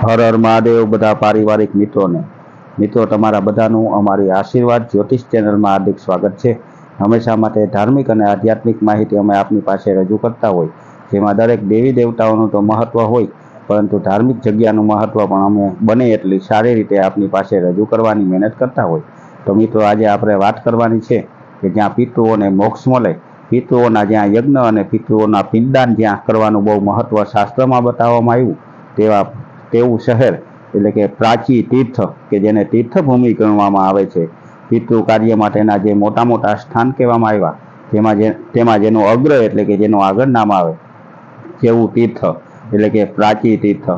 હર હર મહાદેવ બધા પારિવારિક મિત્રોને. મિત્રો, તમારા બધાનું અમારી આશીર્વાદ જ્યોતિષ ચેનલમાં હાર્દિક સ્વાગત છે. હંમેશા માટે ધાર્મિક અને આધ્યાત્મિક માહિતી અમે આપની પાસે રજૂ કરતા હોય. જેમાં દરેક દેવી દેવતાઓનું તો મહત્વ હોય, પરંતુ ધાર્મિક જગ્યાનું મહત્વ પણ અમે બને એટલી સારી રીતે આપની પાસે રજૂ કરવાની મહેનત કરતા હોય. તો મિત્રો, આજે આપણે વાત કરવાની છે કે જ્યાં પિતૃઓને મોક્ષ મળે, પિતૃઓના જ્યાં યજ્ઞ અને પિતૃઓના પિંડદાન જ્યાં કરવાનું બહુ મહત્વ શાસ્ત્રમાં બતાવવામાં આવ્યું, તેવા તેવું શહેર, એટલે કે પ્રાચી તીર્થ, કે જેને તીર્થભૂમિ ગણવામાં આવે છે, પિતૃ કાર્ય માટેના જે મોટા મોટા સ્થાન કહેવામાં આવ્યા, તેમાં જે, તેમાં જેનો અગ્ર એટલે કે જેનું આગળ નામ આવે, જેવું તીર્થ, એટલે કે પ્રાચી તીર્થ.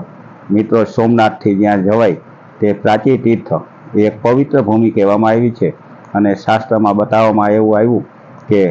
મિત્રો, સોમનાથથી જ્યાં જવાય, તે પ્રાચી તીર્થ એ એક પવિત્ર ભૂમિ કહેવામાં આવી છે. અને શાસ્ત્રમાં બતાવવામાં એવું આવ્યું કે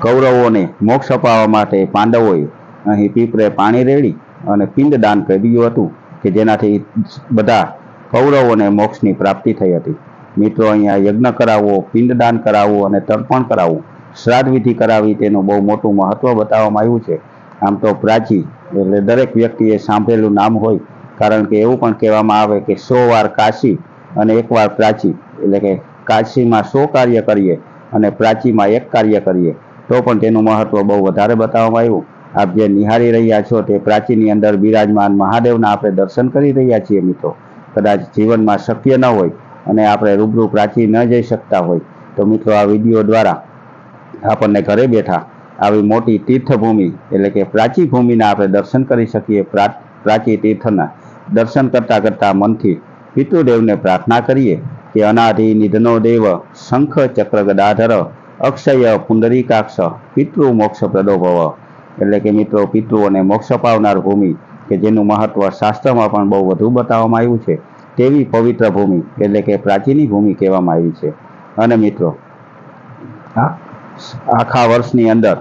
કૌરવોને મોક્ષ અપાવવા માટે પાંડવોએ અહીં પીપરે પાણી રેડી અને પિંડદાન કર્યું હતું કે જેનાથી બધા કૌરવોને મોક્ષની પ્રાપ્તિ થઈ હતી. મિત્રો, અહીંયા યજ્ઞ કરાવવો, પિંડદાન કરાવવું અને તર્પણ કરાવવું, શ્રાદ્ધ વિધિ કરાવી તેનું બહુ મોટું મહત્વ બતાવવામાં આવ્યું છે. આમ તો પ્રાચી એટલે દરેક વ્યક્તિએ સાંભળેલું નામ હોય, કારણ કે એવું પણ કહેવામાં આવે કે સો વાર કાશી અને એક વાર પ્રાચી. એટલે કે કાશીમાં સો કાર્ય કરીએ અને પ્રાચીમાં એક કાર્ય કરીએ. તો પણ તેનું મહત્વ બહુ વધારે બતાવવામાં આવ્યું. આપ જે નિહાળી રહ્યા છો તે પ્રાચીની અંદર બિરાજમાન મહાદેવના આપણે દર્શન કરી રહ્યા છીએ મિત્રો. કદાચ જીવનમાં શક્ય ન હોય અને આપણે રૂબરૂ પ્રાચી ન જઈ શકતા હોય. તો મિત્રો આ વીડિયો દ્વારા આપણને ઘરે બેઠા આવી મોટી તીર્થભૂમિ એટલે કે પ્રાચી ભૂમિના આપણે દર્શન કરી શકીએ પ્રા- પ્રાચી તીર્થના. દર્શન કરતા કરતા મનથી પિતૃદેવને પ્રાર્થના કરીએ કે અનાધિ નિધનો દેવ શંખ ચક્ર ગદાધર અક્ષય પુંડરીકાક્ષ પિતૃ મોક્ષ પ્રદો ભવ. એટલે કે મિત્રો, પિતૃઓને મોક્ષ પાવનાર ભૂમિ, કે જેનું મહત્વ શાસ્ત્રમાં પણ બહુ વધુ બતાવવામાં આવ્યું છે, તેવી પવિત્ર ભૂમિ, એટલે કે પ્રાચીની ભૂમિ કહેવામાં આવી છે. અને મિત્રો આખા વર્ષની અંદર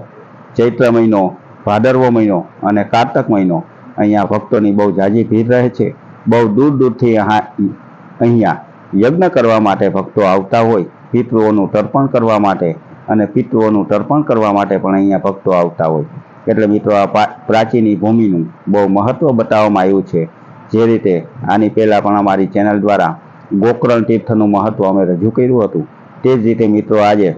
ચૈત્ર મહિનો, ભાદરવો મહિનો અને કારતક મહિનો અહીંયા ભક્તોની બહુ જાજી ભીડ રહે છે. બહુ દૂર દૂરથી અહીંયા યજ્ઞ કરવા માટે ભક્તો આવતા હોય, પિતૃઓનું તર્પણ કરવા માટે અને પિતૃઓનું તર્પણ કરવા માટે પણ અહીંયા ભક્તો આવતા હોય. એટલે મિત્રો આ પ્રાચીની ભૂમિનું બહુ મહત્વ બતાવવામાં આવ્યું છે. જે રીતે આની પહેલાં પણ અમારી ચેનલ દ્વારા ગોકર્ણ તીર્થનું મહત્વ અમે રજૂ કર્યું હતું. તે જ રીતે મિત્રો આજે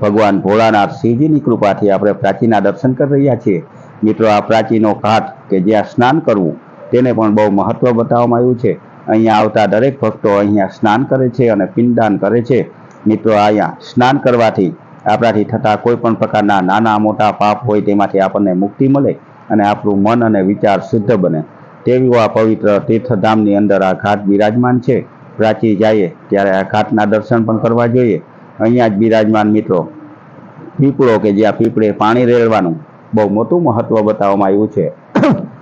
ભગવાન ભોળાનાથ શિવજીની કૃપાથી આપણે પ્રાચીના દર્શન કરી રહ્યા છીએ. મિત્રો આ પ્રાચીનો ઘાટ કે જ્યાં સ્નાન કરવું, તેને પણ બહુ મહત્વ બતાવવામાં આવ્યું છે. અહીંયા આવતા દરેક ભક્તો અહીંયા સ્નાન કરે છે અને પિંડદાન કરે છે. મિત્રો અહીંયા સ્નાન કરવાથી આપણાથી થતા કોઈ પણ પ્રકારના નાના મોટા પાપ હોય તેમાંથી આપણને મુક્તિ મળે અને આપણું મન અને વિચાર શુદ્ધ બને. તેવી આ પવિત્ર તીર્થધામની અંદર આ ઘાટ બિરાજમાન છે. પ્રાચી જઈએ ત્યારે આ ઘાટના દર્શન પણ કરવા જોઈએ. અહીંયા જ બિરાજમાન મિત્રો, પીપળો કે જ્યાં પીપળે પાણી રેડવાનું બહુ મોટું મહત્વ બતાવવામાં આવ્યું છે.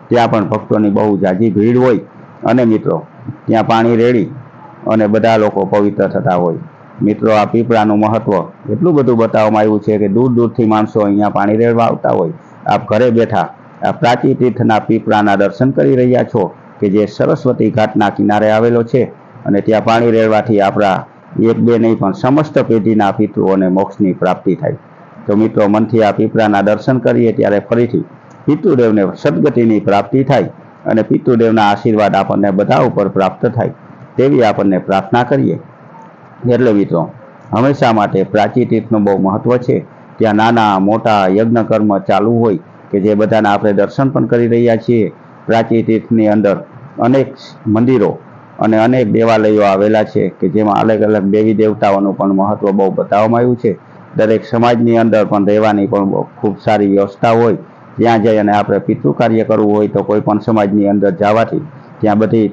ત્યાં પણ ભક્તોની બહુ જાજી ભીડ હોય. અને મિત્રો, ત્યાં પાણી રેડી અને બધા લોકો પવિત્ર થતા હોય. મિત્રો, આ પીપળાનું મહત્વ એટલું બધું બતાવવામાં આવ્યું છે કે દૂર દૂરથી માણસો અહીંયા પાણી રેડવા આવતા હોય. આપ ઘરે બેઠા આ પ્રાચી તીર્થના પીપળાના દર્શન કરી રહ્યા છો કે જે સરસ્વતી ઘાટના કિનારે આવેલો છે અને ત્યાં પાણી રેડવાથી આપણા એક બે નહીં પણ સમસ્ત પેઢીના પિતૃઓને મોક્ષની પ્રાપ્તિ થાય. તો મિત્રો, મનથી આ પીપળાના દર્શન કરીએ ત્યારે ફરીથી પિતૃદેવને સદગતિની પ્રાપ્તિ થાય અને પિતૃદેવના આશીર્વાદ આપણને બધા ઉપર પ્રાપ્ત થાય તેવી આપણને પ્રાર્થના કરીએ. એટલે મિત્રો હંમેશા માટે પ્રાચી તીર્થનું બહુ મહત્વ છે. ત્યાં નાના, મોટા યજ્ઞ કર્મ ચાલુ હોય કે જે બધાના આપણે દર્શન પણ કરી રહ્યા છીએ. પ્રાચી તીર્થની અંદર અનેક મંદિરો અને અનેક દેવાલયો આવેલા છે કે જેમાં અલગ અલગ દેવી દેવતાઓનું પણ મહત્વ બહુ બતાવવામાં આવ્યું છે. દરેક સમાજની અંદર પણ રહેવાની પણ ખૂબ સારી વ્યવસ્થા હોય. ત્યાં જઈ અને આપણે પિતૃ કાર્ય કરવું હોય તો કોઈ પણ સમાજની અંદર જવાથી ત્યાં બધી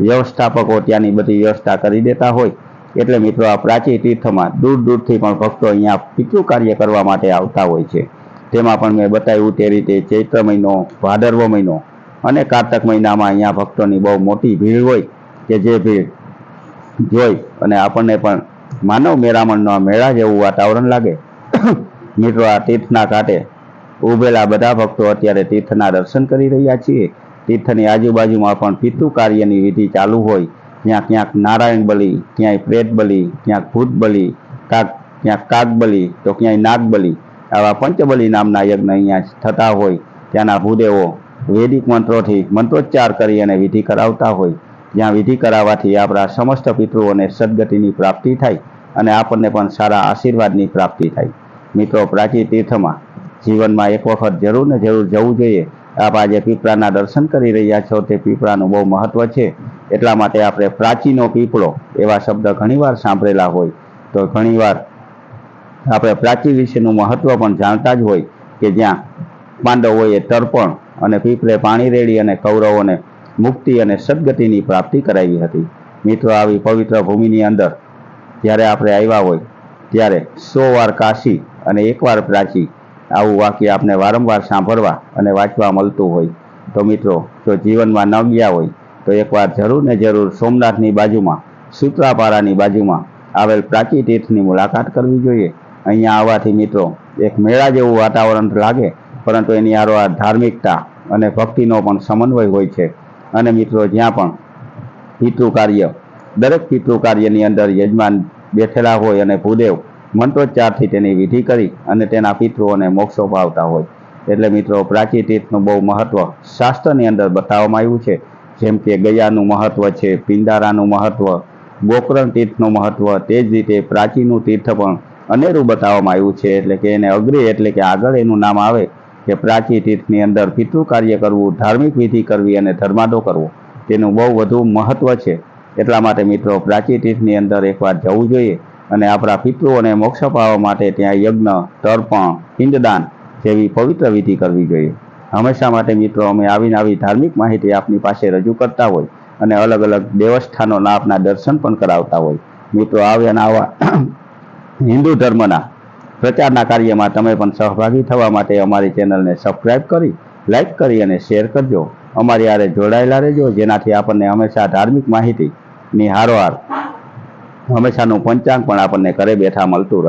વ્યવસ્થાપકો ત્યાંની બધી વ્યવસ્થા કરી દેતા હોય. એટલે મિત્રો આ પ્રાચી તીર્થમાં દૂર દૂરથી પણ ભક્તો અહીંયા પિતૃ કાર્ય કરવા માટે આવતા હોય છે. તેમાં પણ મેં બતાવ્યું તે રીતે ચૈત્ર મહિનો, ભાદરવો મહિનો અને કારતક મહિનામાં અહીંયા ભક્તોની બહુ મોટી ભીડ હોય કે જે ભીડ જોઈ અને આપણને પણ માનવ મેરામણનો મેળા જેવું વાતાવરણ લાગે. મિત્રો આ તીર્થના કાંઠે ઉભેલા બધા ભક્તો અત્યારે તીર્થના દર્શન કરી રહ્યા છીએ. તીર્થની આજુબાજુમાં પણ પિતૃ કાર્યની વિધિ ચાલુ હોય ત્યાં ક્યાંક નારાયણ બલી, ક્યાંય પ્રેત બલી, ક્યાંક ભૂત બલી, કાક ક્યાંક કાક બલી, તો ક્યાંય નાગ બલી. આવા પંચબલી નામના યજ્ઞ અહીંયા થતા હોય. ત્યાંના ભૂદેવો વૈદિક મંત્રોથી મંત્રોચ્ચાર કરી અને વિધિ કરાવતા હોય. જ્યાં વિધિ કરાવવાથી આપણા સમસ્ત પિતૃઓને સદગતિની પ્રાપ્તિ થાય અને આપણને પણ સારા આશીર્વાદની પ્રાપ્તિ થાય. મિત્રો પ્રાચી તીર્થમાં જીવનમાં એક વખત જરૂર ને જરૂર જવું જોઈએ. આપ આજે પીપળાના દર્શન કરી રહ્યા છો. તે પીપળાનું બહુ મહત્વ છે. એટલા માટે આપણે પ્રાચીનો પીપળો એવા શબ્દ ઘણીવાર સાંભળેલા હોય. તો ઘણીવાર આપણે પ્રાચી વિશેનું મહત્વ પણ જાણતા જ હોય કે જ્યાં પાંડવોએ તર્પણ અને પીપળે પાણી રેડી અને કૌરવોને મુક્તિ અને સદગતિની પ્રાપ્તિ કરાવી હતી. મિત્રો, આવી પવિત્ર ભૂમિની અંદર જ્યારે આપણે આવ્યા હોય, ત્યારે સો વાર કાશી અને એકવાર પ્રાચી આવું વાક્ય આપણે વારંવાર સાંભળવા અને વાંચવા મળતું હોય. તો મિત્રો, જો જીવનમાં ન ગયા હોય તો એકવાર જરૂર ને જરૂર સોમનાથની બાજુમાં સૂત્રાપાડાની બાજુમાં આવેલ પ્રાચી તીર્થની મુલાકાત કરવી જોઈએ. અહીંયા આવવાથી મિત્રો, એક મેળા જેવું વાતાવરણ લાગે, પરંતુ એની હારોહાર ધાર્મિકતા અને ભક્તિનો પણ સમન્વય હોય છે. અને મિત્રો, જ્યાં પણ પિતૃ કાર્ય દરેક પિતૃ કાર્યની અંદર યજમાન બેઠેલા હોય અને ભૂદેવ મંત્રોચ્ચારથી તેની વિધિ કરી અને તેના પિતૃઓને મોક્ષો પાવતા હોય. એટલે મિત્રો, પ્રાચી તીર્થનું બહુ મહત્વ શાસ્ત્રની અંદર બતાવવામાં આવ્યું છે. જેમ કે ગયાનું મહત્વ છે પિંડારાનું મહત્વ, ગોકર્ણ તીર્થનું મહત્વ, તે જ રીતે પ્રાચીનું તીર્થ પણ અનેરું બતાવવામાં આવ્યું છે. એટલે કે એને અગ્રે એટલે કે આગળ એનું નામ આવે કે પ્રાચી તીર્થની અંદર પિતૃ કાર્ય કરવું, ધાર્મિક વિધિ કરવી અને ધર્માદો કરવો. તેનું બહુ વધુ મહત્વ છે. એટલા માટે મિત્રો પ્રાચી તીર્થની અંદર એકવાર જવું જોઈએ અને આપણા પિતૃઓને મોક્ષ પાવવા માટે ત્યાં યજ્ઞ, તર્પણ, પિંડદાન જેવી પવિત્ર વિધિ કરવી જોઈએ. હંમેશા માટે મિત્રો અમે આવીને આવી ધાર્મિક માહિતી આપની પાસે રજૂ કરતા હોય અને અલગ અલગ દેવસ્થાનોના આપના દર્શન પણ કરાવતા હોય. મિત્રો આવ્યા આવા હિન્દુ ધર્મના પ્રચારના કાર્યમાં તમે પણ સહભાગી થવા માટે અમારી ચેનલને સબસ્ક્રાઇબ કરી લાઈક કરી અને શેર કરજો. અમારી આરે જોડાયેલા રહેજો, જેનાથી આપણને હંમેશા ધાર્મિક માહિતીની હારોહાર હંમેશાનું પંચાંગ પણ આપણને ઘરે બેઠા મળતું રહે.